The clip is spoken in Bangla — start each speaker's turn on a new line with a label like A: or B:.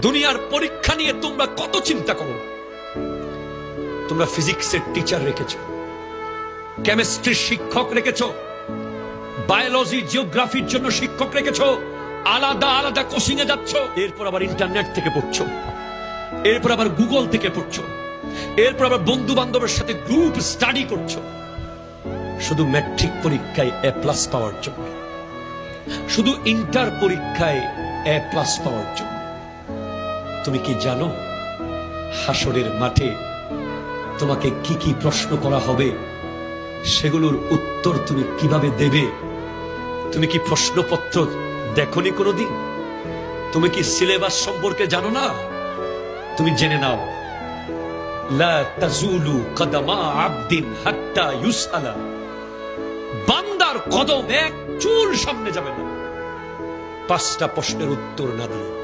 A: দুনিয়ার পরীক্ষা নিয়ে তোমরা কত চিন্তা করো? তোমরা ফিজিক্সের টিচার রেখেছ কেমিস্ট্রির শিক্ষক রেখেছ বায়োলজি জিওগ্রাফির জন্য শিক্ষক রেখেছ, আলাদা আলাদা কোচিং এ যাচ্ছ, এরপর আবার ইন্টারনেট থেকে পড়ছো, এরপর আবার গুগল থেকে পড়ছো, এরপর আবার বন্ধু বান্ধবের সাথে গ্রুপ স্টাডি করছ। শুধু ম্যাট্রিক পরীক্ষায় এ প্লাস পাওয়ার জন্য, শুধু ইন্টার পরীক্ষায় এ প্লাস পাওয়ার জন্য। তুমি কি জানো, হাসরের মাঠে তোমাকে কি কি প্রশ্ন করা হবে, সেগুলোর উত্তর তুমি কীভাবে দেবে? তুমি কি প্রশ্নপত্র দেখনি কোনোদিন? তুমি কি সিলেবাস সম্পর্কে জানো না? তুমি জেনে নাও বান্দার কদম এক চুল সামনে যাবে না। পাঁচটা প্রশ্নের উত্তর না দিয়ে